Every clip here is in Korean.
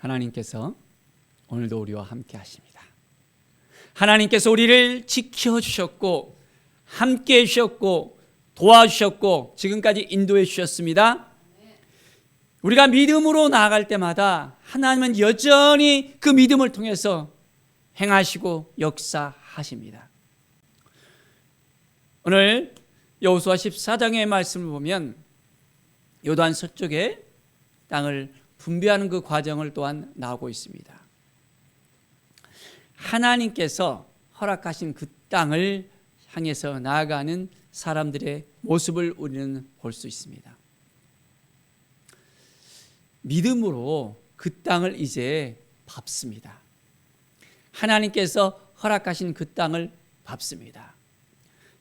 하나님께서 오늘도 우리와 함께 하십니다. 하나님께서 우리를 지켜 주셨고 함께 해 주셨고 도와주셨고 지금까지 인도해 주셨습니다. 우리가 믿음으로 나아갈 때마다 하나님은 여전히 그 믿음을 통해서 행하시고 역사하십니다. 오늘 여호수아 14장의 말씀을 보면 요단 서쪽에 땅을 분배하는 그 과정을 또한 나오고 있습니다. 하나님께서 허락하신 그 땅을 향해서 나아가는 사람들의 모습을 우리는 볼 수 있습니다. 믿음으로 그 땅을 이제 밟습니다. 하나님께서 허락하신 그 땅을 밟습니다.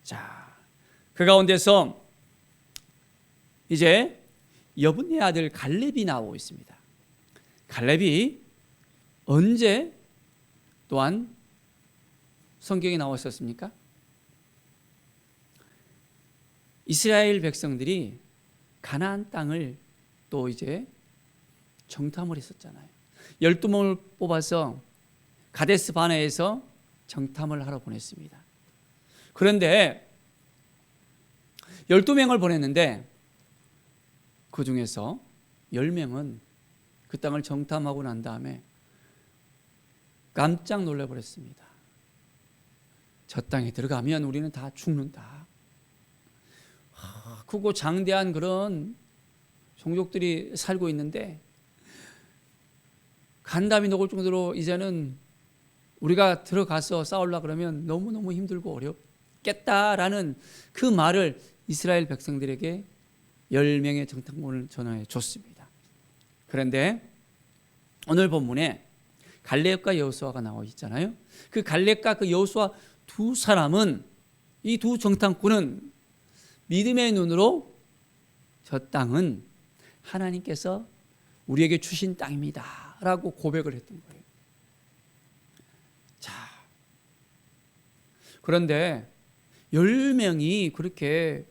자, 그 가운데서 이제 여분의 아들 갈렙이 나오고 있습니다. 갈렙이 언제 또한 성경에 나와 있었습니까? 이스라엘 백성들이 가나안 땅을 또 이제 정탐을 했었잖아요. 열두 명을 뽑아서 가데스 바네에서 정탐을 하러 보냈습니다. 그런데 열두 명을 보냈는데 그 중에서 열 명은 그 땅을 정탐하고 난 다음에 깜짝 놀라버렸습니다. 저 땅에 들어가면 우리는 다 죽는다. 아, 크고 장대한 그런 종족들이 살고 있는데 간담이 녹을 정도로 이제는 우리가 들어가서 싸우려 그러면 너무너무 힘들고 어렵겠다라는 그 말을 이스라엘 백성들에게 열 명의 정탐꾼을 전해 줬습니다. 그런데 오늘 본문에 갈렙과 여호수아가 나와 있잖아요. 그 갈렙과 그 여호수아 두 사람은 이 두 정탐꾼은 믿음의 눈으로 저 땅은 하나님께서 우리에게 주신 땅입니다라고 고백을 했던 거예요. 자, 그런데 열 명이 그렇게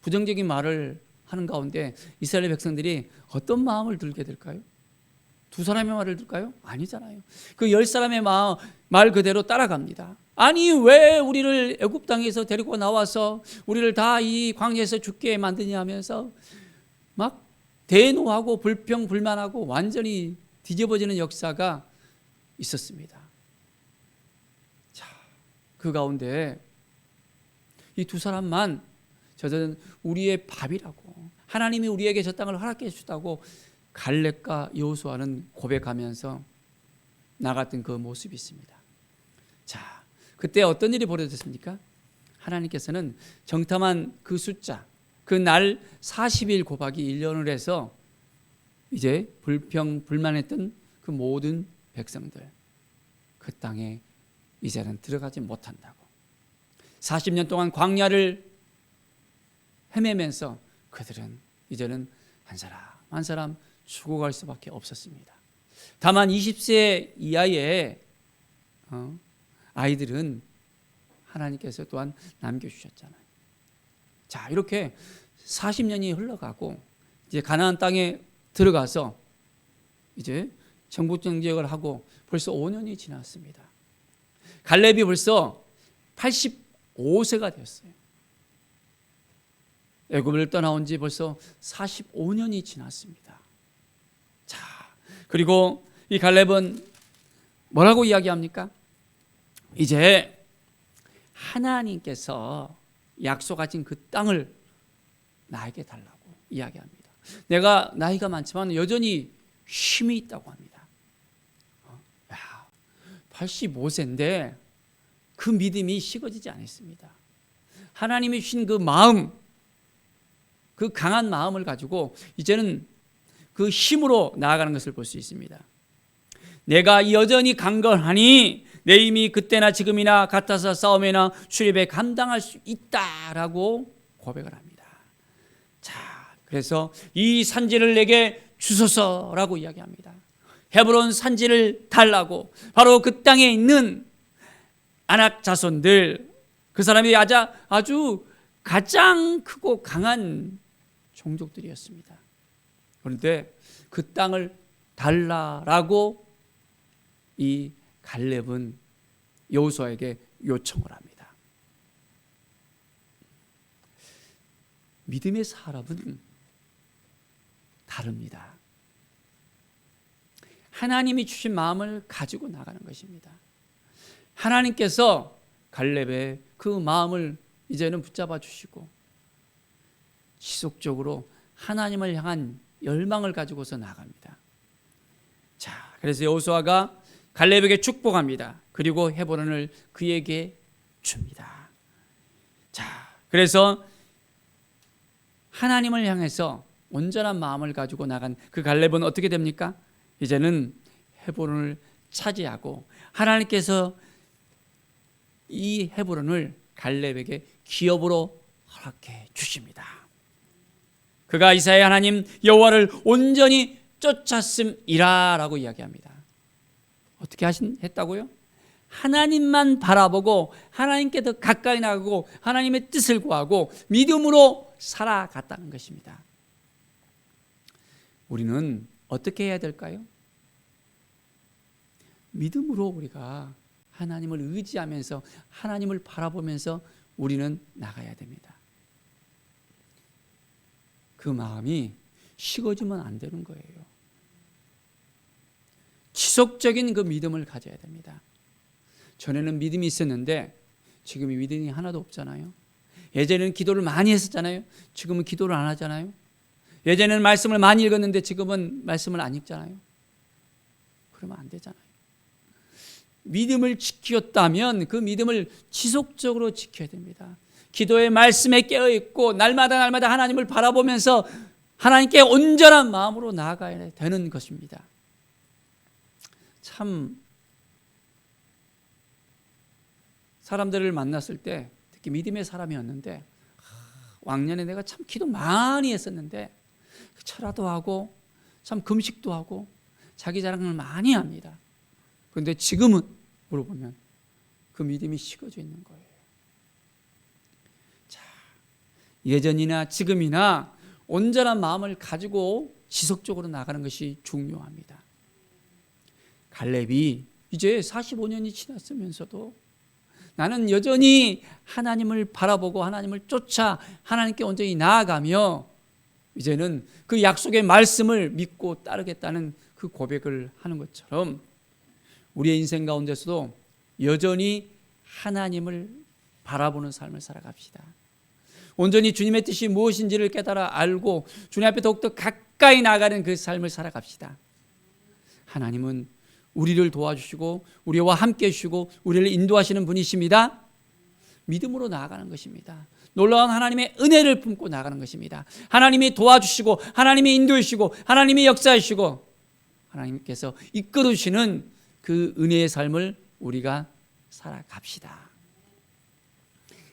부정적인 말을 하는 가운데 이스라엘 백성들이 어떤 마음을 들게 될까요? 두 사람의 말을 들까요? 아니잖아요. 그 열 사람의 마음, 말 그대로 따라갑니다. 아니 왜 우리를 애굽 땅에서 데리고 나와서 우리를 다 이 광야에서 죽게 만드냐 하면서 막 대노하고 불평 불만하고 완전히 뒤집어지는 역사가 있었습니다. 자, 그 가운데 이 두 사람만 저들은 우리의 밥이라고 하나님이 우리에게 저 땅을 허락해 주셨다고 갈렙과 여호수아는 고백하면서 나갔던 그 모습이 있습니다. 자, 그때 어떤 일이 벌어졌습니까? 하나님께서는 정탐한 그 숫자, 그 날 40일 곱하기 1년을 해서 이제 불평 불만했던 그 모든 백성들 그 땅에 이제는 들어가지 못한다고. 40년 동안 광야를 헤매면서 그들은 이제는 한 사람 한 사람 죽어갈 수밖에 없었습니다. 다만 20세 이하의 어, 아이들은 하나님께서 또한 남겨주셨잖아요. 자 이렇게 40년이 흘러가고 이제 가나안 땅에 들어가서 이제 정복 정지역을 하고 벌써 5년이 지났습니다. 갈렙이 벌써 85세가 되었어요. 애굽을 떠나온 지 벌써 45년이 지났습니다. 자, 그리고 이 갈렙은 뭐라고 이야기합니까? 이제 하나님께서 약속하신 그 땅을 나에게 달라고 이야기합니다. 내가 나이가 많지만 여전히 힘이 있다고 합니다. 85세인데 그 믿음이 식어지지 않았습니다. 하나님이 주신 그 마음, 그 강한 마음을 가지고 이제는 그 힘으로 나아가는 것을 볼 수 있습니다. 내가 여전히 강건하니 내 힘이 그때나 지금이나 같아서 싸움이나 출입에 감당할 수 있다라고 고백을 합니다. 자, 그래서 이 산지를 내게 주소서라고 이야기합니다. 헤브론 산지를 달라고 바로 그 땅에 있는 아낙 자손들 그 사람이 아주 가장 크고 강한 종족들이었습니다. 그런데 그 땅을 달라라고 이 갈렙은 여호수아에게 요청을 합니다. 믿음의 사람은 다릅니다. 하나님이 주신 마음을 가지고 나가는 것입니다. 하나님께서 갈렙의 그 마음을 이제는 붙잡아 주시고 지속적으로 하나님을 향한 열망을 가지고서 나갑니다. 자, 그래서 여호수아가 갈렙에게 축복합니다. 그리고 헤브론을 그에게 줍니다. 자, 그래서 하나님을 향해서 온전한 마음을 가지고 나간 그 갈렙은 어떻게 됩니까? 이제는 헤브론을 차지하고 하나님께서 이 헤브론을 갈렙에게 기업으로 허락해 주십니다. 그가 이사야 하나님 여호와를 온전히 쫓았음이라라고 이야기합니다. 어떻게 하신 했다고요? 하나님만 바라보고 하나님께 더 가까이 나가고 하나님의 뜻을 구하고 믿음으로 살아갔다는 것입니다. 우리는 어떻게 해야 될까요? 믿음으로 우리가 하나님을 의지하면서 하나님을 바라보면서 우리는 나가야 됩니다. 그 마음이 식어지면 안 되는 거예요. 지속적인 그 믿음을 가져야 됩니다. 전에는 믿음이 있었는데 지금 이 믿음이 하나도 없잖아요. 예전에는 기도를 많이 했었잖아요. 지금은 기도를 안 하잖아요. 예전에는 말씀을 많이 읽었는데 지금은 말씀을 안 읽잖아요. 그러면 안 되잖아요. 믿음을 지켰다면 그 믿음을 지속적으로 지켜야 됩니다. 기도의 말씀에 깨어 있고 날마다 날마다 하나님을 바라보면서 하나님께 온전한 마음으로 나아가야 되는 것입니다. 참 사람들을 만났을 때 특히 믿음의 사람이었는데 왕년에 내가 참 기도 많이 했었는데 철화도 하고 참 금식도 하고 자기 자랑을 많이 합니다. 그런데 지금은 물어보면 그 믿음이 식어져 있는 거예요. 자, 예전이나 지금이나 온전한 마음을 가지고 지속적으로 나가는 것이 중요합니다. 갈렙이 이제 45년이 지났으면서도 나는 여전히 하나님을 바라보고 하나님을 쫓아 하나님께 온전히 나아가며 이제는 그 약속의 말씀을 믿고 따르겠다는 그 고백을 하는 것처럼 우리의 인생 가운데서도 여전히 하나님을 바라보는 삶을 살아갑시다. 온전히 주님의 뜻이 무엇인지를 깨달아 알고 주님 앞에 더욱더 가까이 나가는 그 삶을 살아갑시다. 하나님은 우리를 도와주시고 우리와 함께 해주시고 우리를 인도하시는 분이십니다. 믿음으로 나아가는 것입니다. 놀라운 하나님의 은혜를 품고 나가는 것입니다. 하나님이 도와주시고 하나님이 인도해 주시고 하나님이 역사해 주시고 하나님께서 이끌어 주시는 그 은혜의 삶을 우리가 살아갑시다.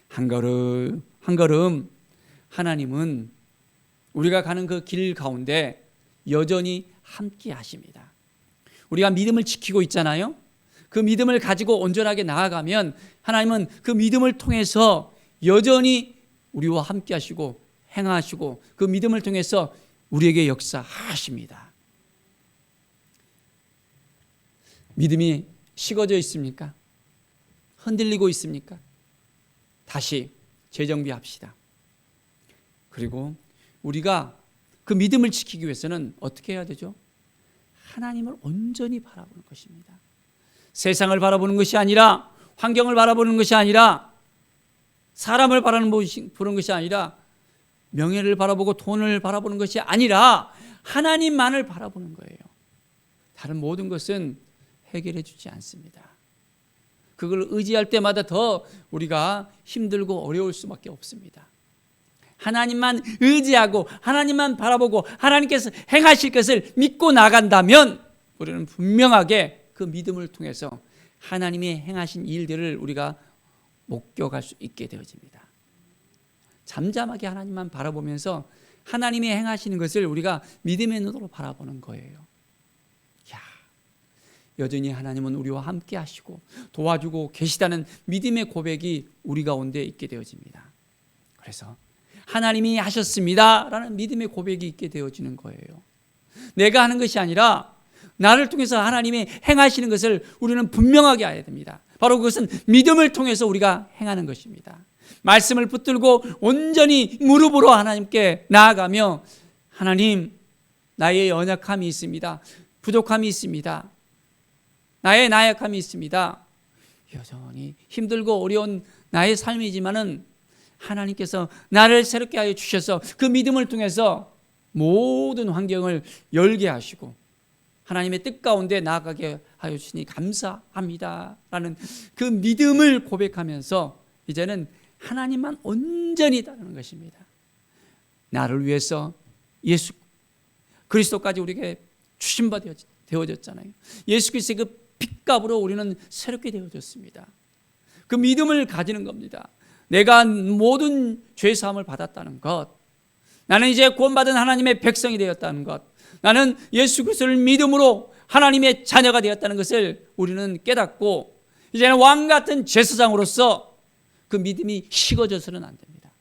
한 걸음 한 걸음 하나님은 우리가 가는 그 길 가운데 여전히 함께 하십니다. 우리가 믿음을 지키고 있잖아요. 그 믿음을 가지고 온전하게 나아가면 하나님은 그 믿음을 통해서 여전히 우리와 함께 하시고 행하시고 그 믿음을 통해서 우리에게 역사하십니다. 믿음이 식어져 있습니까? 흔들리고 있습니까? 다시 재정비합시다. 그리고 우리가 그 믿음을 지키기 위해서는 어떻게 해야 되죠? 하나님을 온전히 바라보는 것입니다. 세상을 바라보는 것이 아니라 환경을 바라보는 것이 아니라 사람을 바라보는 것이 아니라 명예를 바라보고 돈을 바라보는 것이 아니라 하나님만을 바라보는 거예요. 다른 모든 것은 해결해 주지 않습니다. 그걸 의지할 때마다 더 우리가 힘들고 어려울 수밖에 없습니다. 하나님만 의지하고 하나님만 바라보고 하나님께서 행하실 것을 믿고 나간다면 우리는 분명하게 그 믿음을 통해서 하나님이 행하신 일들을 우리가 목격할 수 있게 되어집니다. 잠잠하게 하나님만 바라보면서 하나님이 행하시는 것을 우리가 믿음의 눈으로 바라보는 거예요. 야, 여전히 하나님은 우리와 함께 하시고 도와주고 계시다는 믿음의 고백이 우리 가운데 있게 되어집니다. 그래서 하나님이 하셨습니다라는 믿음의 고백이 있게 되어지는 거예요. 내가 하는 것이 아니라 나를 통해서 하나님이 행하시는 것을 우리는 분명하게 해야 됩니다. 바로 그것은 믿음을 통해서 우리가 행하는 것입니다. 말씀을 붙들고 온전히 무릎으로 하나님께 나아가며 하나님 나의 연약함이 있습니다. 부족함이 있습니다. 나의 나약함이 있습니다. 여전히 힘들고 어려운 나의 삶이지만은 하나님께서 나를 새롭게 하여 주셔서 그 믿음을 통해서 모든 환경을 열게 하시고 하나님의 뜻 가운데 나아가게 하여 주시니 감사합니다 라는 그 믿음을 고백하면서 이제는 하나님만 온전히 따르는 것입니다. 나를 위해서 예수 그리스도까지 우리에게 주신 바 되어졌잖아요. 예수 그리스도의 그 핏값으로 우리는 새롭게 되어졌습니다. 그 믿음을 가지는 겁니다. 내가 모든 죄 사함을 받았다는 것. 나는 이제 구원받은 하나님의 백성이 되었다는 것. 나는 예수 그리스도를 믿음으로 하나님의 자녀가 되었다는 것을 우리는 깨닫고 이제는 왕 같은 제사장으로서 그 믿음이 식어져서는 안 됩니다.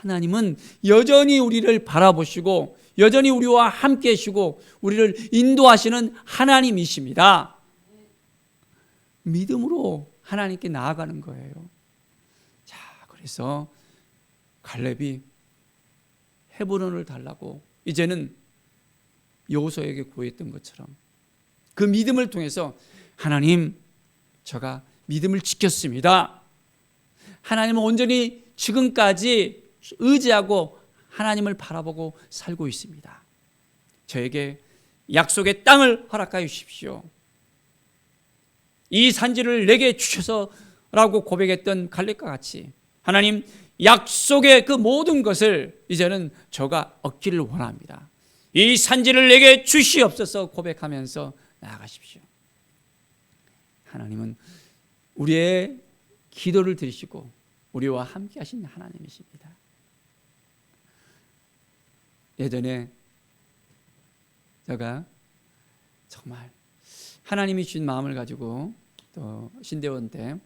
하나님은 여전히 우리를 바라보시고 여전히 우리와 함께 하시고 우리를 인도하시는 하나님이십니다. 믿음으로 하나님께 나아가는 거예요. 자, 그래서 갈렙이 헤브론을 달라고 이제는 여호수아에게 구했던 것처럼 그 믿음을 통해서 하나님 제가 믿음을 지켰습니다. 하나님은 온전히 지금까지 의지하고 하나님을 바라보고 살고 있습니다. 저에게 약속의 땅을 허락하여 주십시오. 이 산지를 내게 주셔서라고 고백했던 갈렙과 같이 하나님 약속의 그 모든 것을 이제는 저가 얻기를 원합니다. 이 산지를 내게 주시옵소서 고백하면서 나아가십시오. 하나님은 우리의 기도를 들으시고 우리와 함께 하신 하나님이십니다. 예전에 제가 정말 하나님이 주신 마음을 가지고 또 신대원 때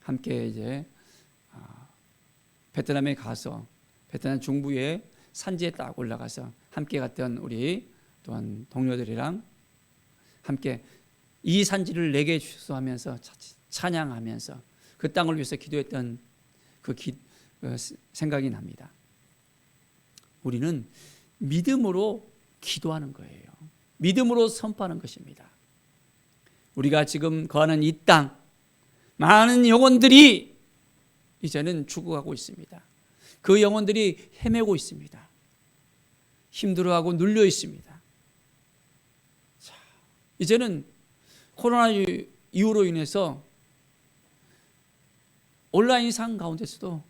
함께 이제 아, 베트남에 가서 베트남 중부의 산지에 딱 올라가서 함께 갔던 우리 또한 동료들이랑 함께 이 산지를 내게 주소 하면서 찬양하면서 그 땅을 위해서 기도했던 그, 기, 그 생각이 납니다. 우리는 믿음으로 기도하는 거예요. 믿음으로 선포하는 것입니다. 우리가 지금 거하는 이 땅, 많은 영혼들이 이제는 죽어가고 있습니다. 그 영혼들이 헤매고 있습니다. 힘들어하고 눌려 있습니다. 자, 이제는 코로나 이후로 인해서 온라인 상 가운데서도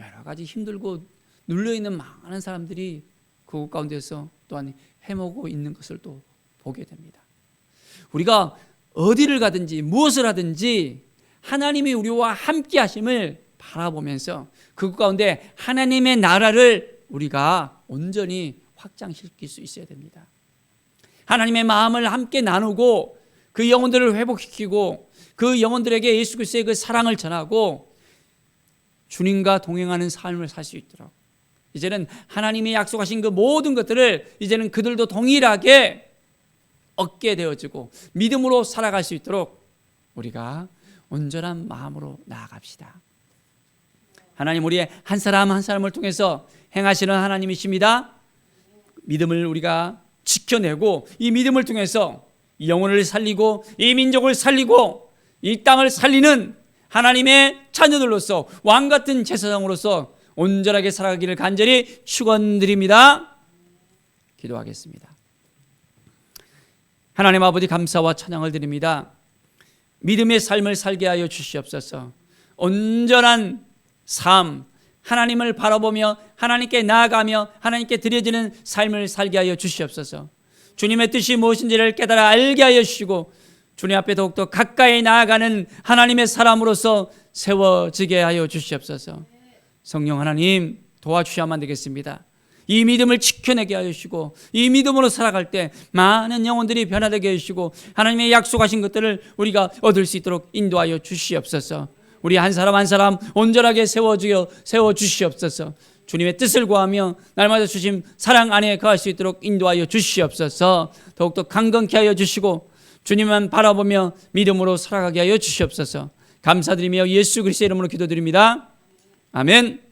여러 가지 힘들고 눌려 있는 많은 사람들이 그곳 가운데서 또한 해먹고 있는 것을 또 보게 됩니다. 우리가 어디를 가든지 무엇을 하든지 하나님이 우리와 함께 하심을 바라보면서 그 가운데 하나님의 나라를 우리가 온전히 확장시킬 수 있어야 됩니다. 하나님의 마음을 함께 나누고 그 영혼들을 회복시키고 그 영혼들에게 예수 그리스도의 그 사랑을 전하고 주님과 동행하는 삶을 살 수 있도록 이제는 하나님이 약속하신 그 모든 것들을 이제는 그들도 동일하게 얻게 되어지고 믿음으로 살아갈 수 있도록 우리가 온전한 마음으로 나아갑시다. 하나님 우리의 한 사람 한 사람을 통해서 행하시는 하나님이십니다. 믿음을 우리가 지켜내고 이 믿음을 통해서 이 영혼을 살리고 이 민족을 살리고 이 땅을 살리는 하나님의 자녀들로서 왕 같은 제사장으로서 온전하게 살아가기를 간절히 축원드립니다. 기도하겠습니다. 하나님 아버지 감사와 찬양을 드립니다. 믿음의 삶을 살게 하여 주시옵소서. 온전한 삶, 하나님을 바라보며 하나님께 나아가며 하나님께 드려지는 삶을 살게 하여 주시옵소서. 주님의 뜻이 무엇인지를 깨달아 알게 하여 주시고 주님 앞에 더욱더 가까이 나아가는 하나님의 사람으로서 세워지게 하여 주시옵소서. 성령 하나님 도와주셔야만 되겠습니다. 이 믿음을 지켜내게 하여 주시고 이 믿음으로 살아갈 때 많은 영혼들이 변화되게 해주시고 하나님의 약속하신 것들을 우리가 얻을 수 있도록 인도하여 주시옵소서. 우리 한 사람 한 사람 온전하게 세워주어 세워 주시옵소서. 주님의 뜻을 구하며 날마다 주심 사랑 안에 거할 수 있도록 인도하여 주시옵소서. 더욱더 강건케 하여 주시고 주님만 바라보며 믿음으로 살아가게 하여 주시옵소서. 감사드리며 예수 그리스도의 이름으로 기도드립니다. 아멘.